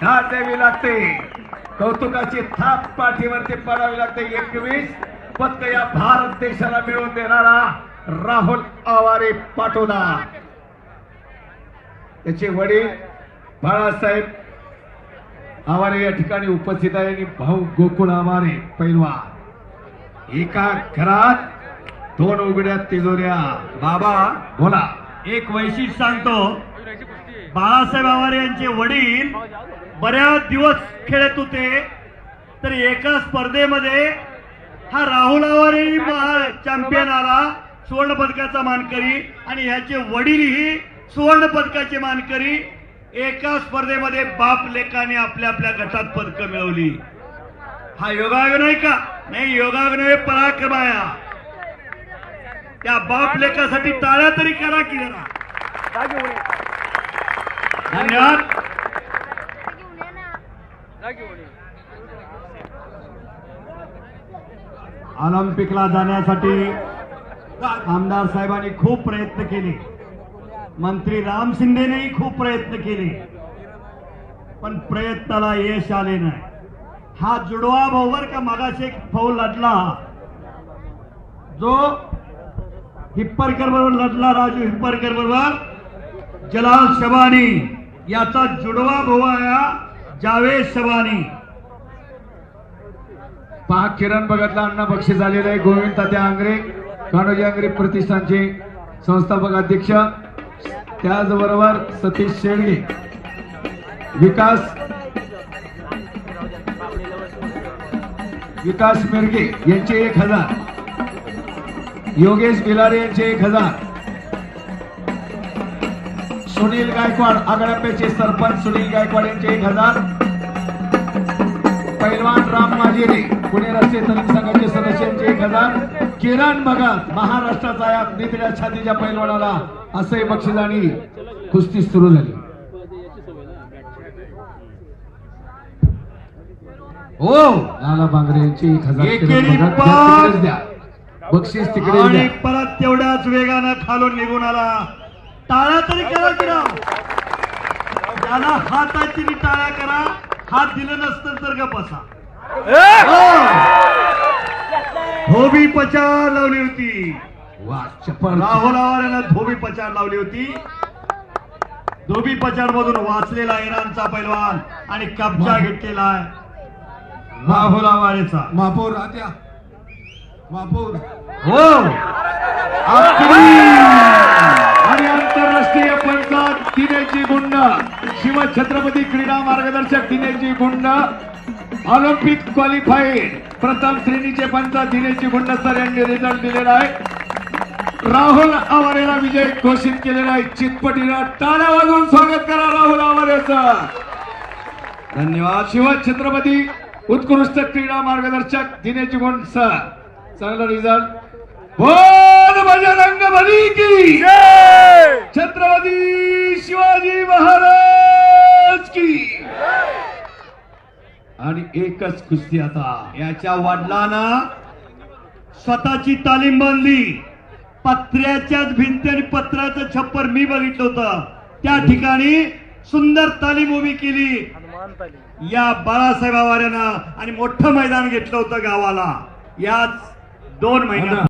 धा द्यावी लागते. कौतुकाची थाप पाठीवरती पडावी लागते. एकवीस पदक या भारत देशाला मिळवून देणारा राहुल आवारे पाटोदा त्याचे वडील बाळासाहेब आवारे या ठिकाणी उपस्थित आहे आणि भाऊ गोकुळ आवारे पैलवान. एका घरात दोन उघड्या तिजोऱ्या. बाबा बोला. एक वैशिष्ट्य सांगतो. बाळासाहेब आवारे यांचे वडील बऱ्याच दिवस खेळत होते. तर एका स्पर्धेमध्ये हा राहुल आवारी चॅम्पियन आला सुवर्ण पदकाचा मानकरी आणि ह्याचे वडीलही सुवर्ण पदकाचे मानकरी. एका स्पर्धेमध्ये बाप लेखाने आपल्या आपल्या गटात पदक मिळवली. हा योगायोग नाही का? नाही योगायोग नव्हे पराक्रम आहे त्या बाप लेखासाठी टाळ्या तरी करा की जरा. धन्यवाद. ऑलिम्पिकला जाण्यासाठी आमदार साहेबांनी खूप प्रयत्न केले. मंत्री राम शिंदेनेही खूप प्रयत्न केले. पण प्रयत्नाला यश आले नाही. हा जुडवा भाऊ का मागाशी एक फौल लढला? जो हिप्परकर बरोबर लढला राजू हिप्परकर बरोबर जलाल शबानी याचा जुडवा भाऊ आहे जावेद सबानी. पहा किरण भगतला अण्णा बक्षीस आलेलं आहे. गोविंद तात्या आंग्रे कान्होजी आंग्रे प्रतिष्ठानचे संस्थापक अध्यक्ष. त्याचबरोबर सतीश शेळगे विकास विकास मिरगे यांचे एक हजार. योगेश बिलारे यांचे एक हजार. सुनील गायकवाड आगळाप्याचे सरपंच सुनील गायकवाड यांचे एक हजार. पैलवान राम माजिरे पुणे राष्ट्रीय तरुण संघाचे सदस्यांचे एक हजार. किरण भगत महाराष्ट्राचा या निधड्या छातीच्या पैलवानाला असंही बक्षीस आणि कुस्ती सुरू झाली. हो लाला बांगरे यांचे एक हजार. द्या, बक्षीस तिकडे आणि परत तेवढ्याच वेगानं खालून निघून आला. टाळ्या तरी करा की राव ज्याला हाताची नी टाळ्या करा हात दिलं नसतं तर गप बसा. धोबी पचार लावली होती. राहुल आवाऱ्यानं धोबी पचार लावली होती. धोबी पचार मधून वाचलेला इराणचा पैलवान आणि कब्जा घेतलेला आहे. राहुल आवारेचा महापौर राजा महापौर हो शिवछत्रपती क्रीडा मार्गदर्शक दिनेशजी गुंड ऑलिम्पिक क्वालिफाईड प्रथम श्रेणीचे पंच दिनेशजी गुंड सर यांनी रिझल्ट दिलेला आहे. राहुल आवारेला विजय घोषित केलेला आहे. चितपटीला टाळ्या वाजवून स्वागत करा राहुल आवारेचं धन्यवाद. शिवछत्रपती उत्कृष्ट क्रीडा मार्गदर्शक दिनेशजी गुंड सर. चांगला रिझल्ट हो बजरंग बली की छत्रपती शिवाजी महाराज की आणि एकच कुस्ती आता याच्या वडिलांना स्वतःची तालीम बांधली पत्र्याच्याच भिंती आणि पत्राचं छप्पर मी बघितलं होतं. त्या ठिकाणी सुंदर तालीम उभी केली. या बाळासाहेब आवाऱ्यानं आणि मोठं मैदान घेतलं होतं गावाला. याच दोन महिन्यात.